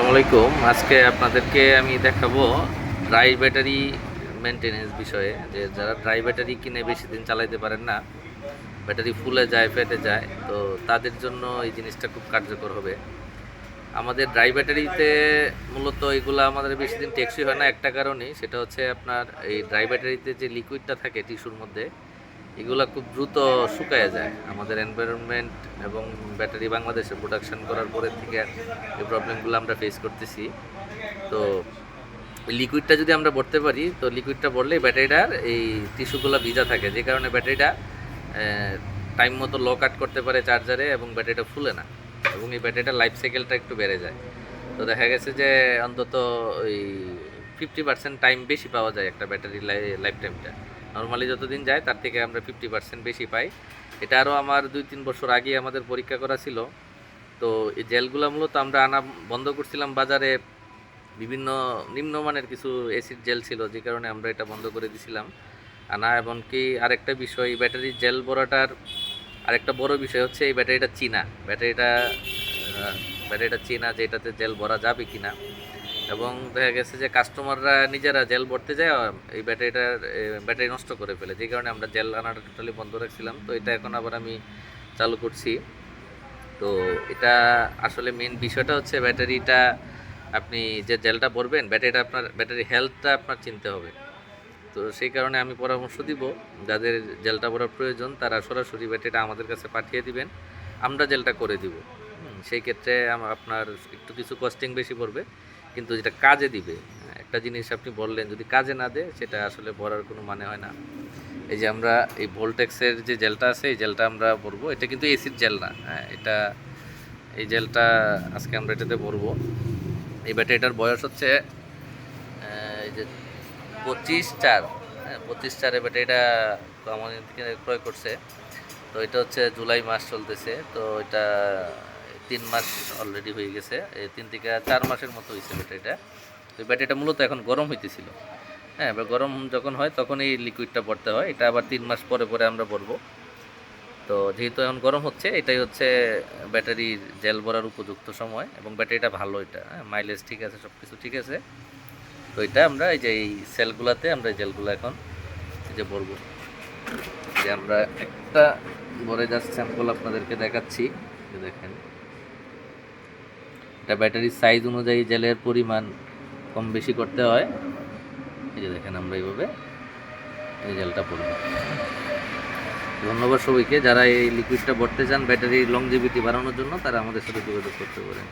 আলাইকুম। আজকে আপনাদেরকে আমি দেখাবো ড্রাই ব্যাটারি মেনটেনেন্স বিষয়ে, যে যারা ড্রাই ব্যাটারি কিনে বেশি দিন চালাইতে পারেন না ব্যাটারি ফুলে যায়, ফেটে যায়, তো তাদের জন্য এই জিনিসটা খুব কার্যকর হবে। আমাদের ড্রাই ব্যাটারিতে মূলত এগুলো আমাদের বেশি দিন টেকসই হয় না। একটা কারণেই সেটা হচ্ছে আপনার এই ড্রাই ব্যাটারিতে যে লিকুইডটা থাকে টিস্যুর মধ্যে এগুলা খুব দ্রুত শুকায় যায়। আমাদের এনভায়রনমেন্ট এবং ব্যাটারি বাংলাদেশে প্রোডাকশন করার পরের থেকে এই প্রবলেমগুলো আমরা ফেস করতেছি। তো লিকুইডটা যদি আমরা ভরতে পারি, তো লিকুইডটা ভরলে ব্যাটারিটার এই টিস্যুগুলো ভিজা থাকে। যে কারণে ব্যাটারিটা টাইম মতো ল কাট করতে পারে চার্জারে এবং ব্যাটারিটা ফুলে না। এবং এই ব্যাটারিটার লাইফ সাইকেলটা একটু বেড়ে যায়। তো দেখা গেছে যে অন্তত ওই ফিফটি পার্সেন্ট টাইম বেশি পাওয়া যায় একটা ব্যাটারি লাইফ টাইমটা নর্মালি যতদিন যায়, তার থেকে আমরা ফিফটি পার্সেন্ট বেশি পাই। এটা আরও আমার দুই তিন বছর আগে আমাদের পরীক্ষা করা ছিল। তো এই জেলগুলো মূলত আমরা আনা বন্ধ করছিলাম বাজারে। বিভিন্ন নিম্নমানের কিছু এসিড জেল ছিল, যে কারণে আমরা এটা বন্ধ করে দিছিলাম। আনা এমনকি আরেকটা বিষয়, এই ব্যাটারির জেল ভরাটার আরেকটা বড় বিষয় হচ্ছে, এই ব্যাটারিটা চীনা। ব্যাটারিটা ব্যাটারিটা চীনা যে এটাতে জেল ভরা যাবে কিনা। এবং দেখা গেছে যে কাস্টমাররা নিজেরা জেল ভরতে যায় এই ব্যাটারিটার ব্যাটারি নষ্ট করে ফেলে। যে কারণে আমরা জেল আনাটা টোটালি বন্ধ রাখছিলাম। তো এটা এখন আবার আমি চালু করছি। তো এটা আসলে মেন বিষয়টা হচ্ছে ব্যাটারিটা আপনি যে জেলটা ভরবেন, ব্যাটারিটা আপনার, ব্যাটারি হেলথটা আপনার চিনতে হবে। তো সেই কারণে আমি পরামর্শ দিব, যাদের জেলটা ভরার প্রয়োজন, তারা সরাসরি ব্যাটারিটা আমাদের কাছে পাঠিয়ে দিবেন। আমরা জেলটা করে দিব। সেই ক্ষেত্রে আপনার একটু কিছু কস্টিং বেশি পড়বে। কিন্তু যেটা কাজে দিবে একটা জিনিস আপনি বললেন, যদি কাজে না দেয়, সেটা আসলে ভরার কোনো মানে হয় না। এই যে আমরা এই ভোল্টেক্সের যে জেলটা আছে, এই জেলটা আমরা ভরবো, এটা কিন্তু এসির জেল না হ্যাঁ এটা, এই জেলটা আজকে আমরা এটাতে ভরবো। এই ব্যাটারিটার বয়স হচ্ছে এই যে পঁচিশ চার হ্যাঁ পঁচিশ চারে ব্যাটারিটা আমাদের ক্রয় করছে। তো এটা হচ্ছে জুলাই মাস চলতেছে, তো এটা তিন মাস অলরেডি হয়ে গেছে। এই তিন থেকে চার মাসের মতো হয়েছে ব্যাটারিটা। তো ব্যাটারিটা মূলত এখন গরম হইতেছিল। হ্যাঁ এবার গরম যখন হয় তখন এই লিকুইডটা ভরতে হয়। এটা আবার তিন মাস পরে পরে আমরা ভরবো তো যেহেতু এখন গরম হচ্ছে, এটাই হচ্ছে ব্যাটারির জেল ভরার উপযুক্ত সময় এবং ব্যাটারিটা ভালো এটা। হ্যাঁ মাইলেজ ঠিক আছে সব কিছু ঠিক আছে। তো এটা আমরা এই যে এই সেলগুলাতে আমরা জেলগুলো এখন যে ভরবো। যে আমরা একটা ভরে জাস্ট স্যাম্পল আপনাদেরকে দেখাচ্ছি। দেখেন। এটা ব্যাটারির সাইজ অনুযায়ী জেলের পরিমাণ কম বেশি করতে হয়। এই যে দেখেন আমরা এইভাবে এই জেলটা পড়ব ধন্যবাদ সবাইকে। যারা এই লিকুইডটা ভরতে চান ব্যাটারির লংজিভিটি বাড়ানোর জন্য তারা আমাদের সাথে যোগাযোগ করতে পারেন।